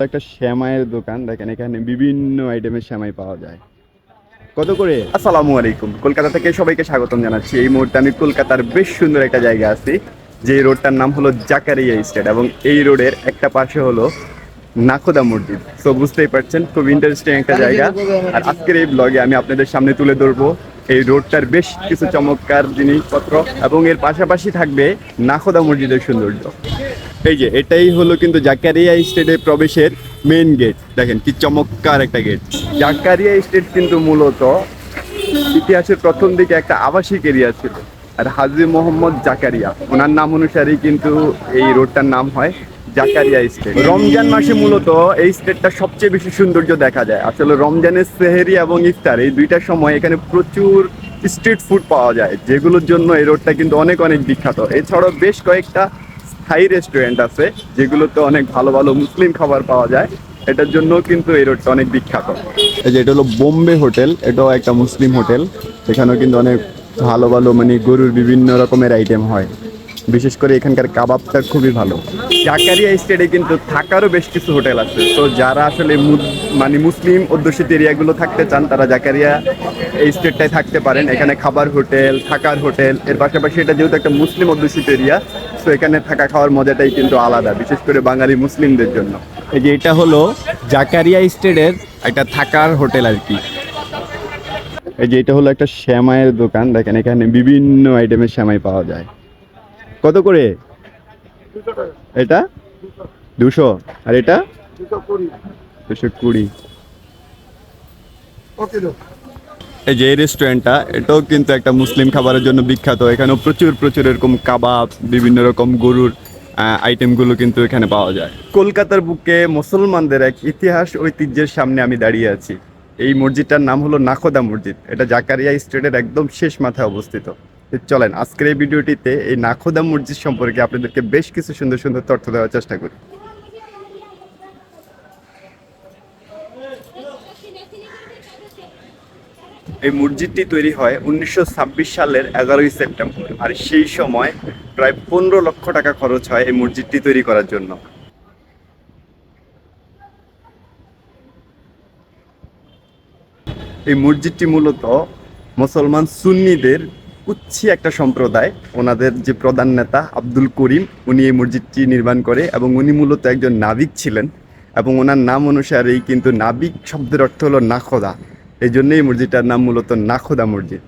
একটা শ্যামাইয়ের দোকান, দেখেন এখানে বিভিন্ন আইটেমের শ্যামাই পাওয়া যায়। কত করে? আসসালামু আলাইকুম। কলকাতা থেকে সবাইকে স্বাগতম জানাচ্ছি। এই মুহূর্তে আমি কলকাতার বেশ সুন্দর একটা জায়গা আছি, যে রোডটার নাম হলো জাকারিয়া স্টেট এবং এই রোডের একটা পাশে হলো নাখোদা মসজিদ। তো বুঝতেই পারছেন, খুব ইন্টারেস্টিং একটা জায়গা। আর আজকের এই ব্লগে আমি আপনাদের সামনে তুলে ধরবো এই রোডটার বেশ কিছু চমৎকার জিনিসপত্র এবং এর পাশাপাশি থাকবে নাখোদা মসজিদের সৌন্দর্য। এই যে, এটাই হলো কিন্তু জাকারিয়া স্টেটে প্রবেশের মেইন গেট দেখেন কি চমৎকার একটা গেট জাকারিয়া স্টেট কিন্তু মূলত ইতিহাসের প্রথম দিকে একটা আবাসিক এরিয়া ছিল, আর হাজি মোহাম্মদ জাকারিয়া। ওনার নাম অনুসারেই কিন্তু এই রোডটার নাম হয় জাকারিয়া স্টেট। রমজান মাসে মূলত এই স্টেটটা সবচেয়ে বেশি সৌন্দর্য দেখা যায়। আসলে রমজানের সেহেরি এবং ইফতার এই দুইটা সময় এখানে প্রচুর স্ট্রিট ফুড পাওয়া যায়, যেগুলোর জন্য এই রোডটা কিন্তু অনেক অনেক বিখ্যাত। এছাড়াও বেশ কয়েকটা স্থায়ী রেস্টুরেন্ট আছে যেগুলোতে অনেক ভালো ভালো মুসলিম খাবার পাওয়া যায়। এটার জন্য কিন্তু এই রোডটা অনেক বিখ্যাত। এই যে এটা হলো বোম্বে হোটেল এটাও একটা মুসলিম হোটেল। এখানেও কিন্তু অনেক ভালো ভালো মানে গরুর বিভিন্ন রকমের আইটেম হয়। বিশেষ করে এখানকার কাবাবটা খুবই ভালো। জাকারিয়া স্টেটে কিন্তু থাকারও বেশ কিছু হোটেল আছে। তো যারা আসলে মানে মুসলিম অধ্যুষিত এরিয়াগুলো থাকতে চান তারা জাকারিয়া এই স্টেটটায় থাকতে পারেন। এখানে খাবার হোটেল থাকার হোটেল। এর পাশাপাশি এটা যেহেতু একটা মুসলিম অধ্যুষিত এরিয়া তো এখানে থাকা খাওয়ার মজাটাই কিন্তু আলাদা বিশেষ করে বাঙালি মুসলিমদের জন্য। এই যে এটা হলো জাকারিয়া স্টেটের একটা থাকার হোটেল আর কি। এই যে এটা হলো একটা শ্যামাইয়ের দোকান দেখেন এখানে বিভিন্ন আইটেমের শ্যামাই পাওয়া যায়। কত করে? এটা? দুশো। আর এটা? দুশো কুড়ি। এই যে এই রেস্টুরেন্টটা এটাও কিন্তু একটা মুসলিম খাবারের জন্য বিখ্যাত। এখানেও প্রচুর প্রচুর এরকম কাবাব, বিভিন্ন রকম গরুর আইটেমগুলো কিন্তু এখানে পাওয়া যায়। কলকাতার বুকে মুসলমানদের এক ইতিহাস ঐতিহ্যের সামনে আমি দাঁড়িয়ে আছি। এই মসজিদটার নাম হলো নাখোদা মসজিদ। এটা জাকারিয়া স্ট্রিটের একদম শেষ মাথায় অবস্থিত। চলেন, আজকের এই ভিডিওটিতে এই নাখোদা মসজিদ সম্পর্কে আপনাদেরকে বেশ কিছু সুন্দর সুন্দর তথ্য দেওয়ার চেষ্টা করি। এই মসজিদটি তৈরি হয় উনিশশো ছাব্বিশ সালের এগারোই সেপ্টেম্বর, আর সেই সময় প্রায় পনেরো লক্ষ টাকা খরচ হয় এই মসজিদটি তৈরি করার জন্য। এই মসজিদটি মূলত মুসলমান সুন্নিদের উচ্ছি একটা সম্প্রদায়। ওনাদের যে প্রধান নেতা আব্দুল করিম, উনি এই মসজিদটি নির্মাণ করে এবং উনি মূলত একজন নাবিক ছিলেন এবং ওনার নাম অনুসারেই কিন্তু নাবিক শব্দের অর্থ হলো নাখোদা। এই জন্যই মসজিদটার নাম মূলত নাখোদা মসজিদ।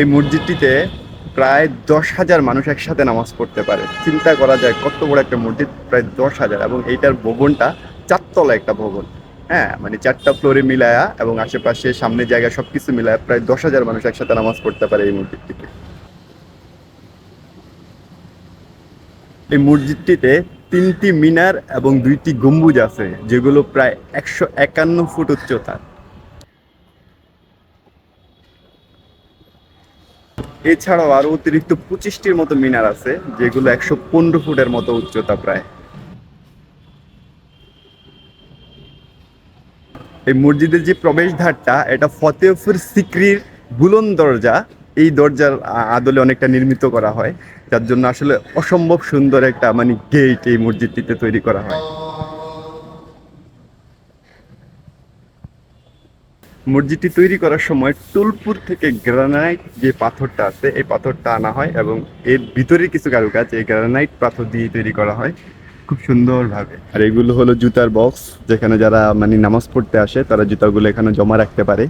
এই মসজিদটিতে প্রায় দশ হাজার মানুষ একসাথে নামাজ পড়তে পারে। চিন্তা করা যায় কত বড় একটা মসজিদ, প্রায় দশ হাজার। এবং এইটার ভবনটা চারতলা একটা ভবন। হ্যাঁ মানে চারটা ফ্লোরে মিলায়া এবং আশেপাশে সামনে জায়গা সবকিছু মিলায়া প্রায় দশ হাজার মানুষ একসাথে নামাজ পড়তে পারে এই মসজিদটিতে। এই মসজিদটিতে তিনটি মিনার এবং দুইটি গম্বুজ আছে, যেগুলো প্রায় একশো একান্ন ফুট উচ্চতা। এছাড়াও আরও অতিরিক্ত পঁচিশটির মতো মিনার আছে, যেগুলো একশো পনেরো ফুটের মতো উচ্চতা প্রায়। এই মসজিদের যে প্রবেশদ্বারটা, এটা ফতেহপুর সিকরির বুলন দরজা। এই দরজার আদলে অনেকটা নির্মিত করা হয়, যার জন্য আসলে অসম্ভব সুন্দর একটা মানে গেট এই মসজিদটিতে তৈরি করা হয়। মসজিদটি তৈরি করার সময় টুলপুর থেকে গ্রানাইট যে পাথরটা আছে, এই পাথরটা আনা হয় এবং এর ভিতরে কিছু কারুকাজ এই গ্রানাইট পাথর দিয়ে তৈরি করা হয় খুব সুন্দরভাবে। আর এগুলো হলো জুতার বক্স যেখানে যারা মানে নামাজ পড়তে আসে, তারা জুতাগুলো এখানে জমা রাখতে পারে।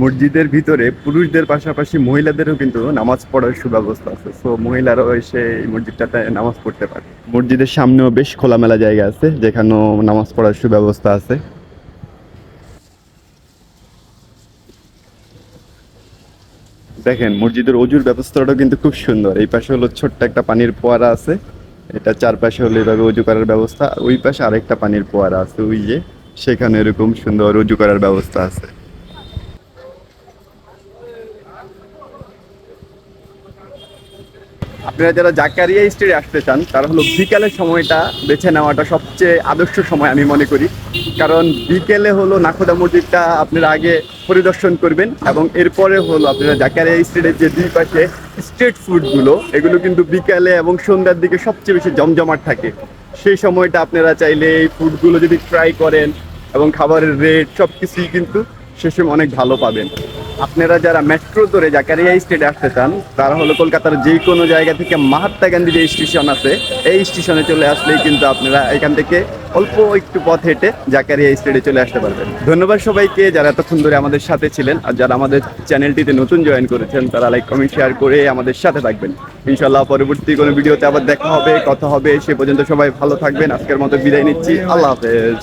মসজিদের ভিতরে পুরুষদের পাশাপাশি মহিলাদেরও কিন্তু নামাজ পড়ার সুব্যবস্থা আছে। সো মহিলারাও এসে এই মসজিদটাতে নামাজ পড়তে পারে। মসজিদের সামনেও বেশ খোলামেলা জায়গা আছে, যেখানেও নামাজ পড়ার সুব্যবস্থা আছে। দেখেন, মসজিদের অজুর ব্যবস্থাটাও কিন্তু খুব সুন্দর। এই পাশে হলো ছোট্ট একটা পানির ফোয়ারা আছে। এটা চারপাশে হলো এভাবে অজু করার ব্যবস্থা। ওই পাশে আরেকটা পানির ফোয়ারা আছে, ওই যে, সেখানে এরকম সুন্দর অজু করার ব্যবস্থা আছে। আপনারা যারা জাকারিয়া স্টেটে আসতে চান, তারা হলো বিকেলের সময়টা বেছে নেওয়াটা সবচেয়ে আদর্শ সময় আমি মনে করি। কারণ বিকেলে হলো নাখোদা মসজিদটা আপনারা আগে পরিদর্শন করবেন এবং এরপরে হলো আপনারা জাকারিয়া স্টেটের যে দুই পাশে স্ট্রিট ফুডগুলো এগুলো কিন্তু বিকেলে এবং সন্ধ্যার দিকে সবচেয়ে বেশি জমজমাট থাকে। সেই সময়টা আপনারা চাইলে এই ফুডগুলো যদি ট্রাই করেন এবং খাবারের রেট সব কিছুই কিন্তু সে সময় অনেক ভালো পাবেন। আপনারা যারা মেট্রো ধরে জাকারিয়া স্টেটে আসতে চান, তারা হলো কলকাতার যে কোনো জায়গা থেকে মাহাত্মা গান্ধী যে স্টেশন আছে, এই স্টেশনে চলে আসলেই কিন্তু আপনারা এখান থেকে অল্প একটু পথ হেঁটে জাকারিয়া স্টেটে চলে আসতে পারবেন। ধন্যবাদ সবাইকে যারা এতক্ষণ ধরে আমাদের সাথে ছিলেন, আর যারা আমাদের চ্যানেলটিতে নতুন জয়েন করেছেন, তারা লাইক কমেন্ট শেয়ার করে আমাদের সাথে থাকবেন। ইনশাল্লাহ পরবর্তী কোনো ভিডিওতে আবার দেখা হবে, কথা হবে, সে পর্যন্ত সবাই ভালো থাকবেন। আজকের মতো বিদায় নিচ্ছি। আল্লাহ হাফেজ।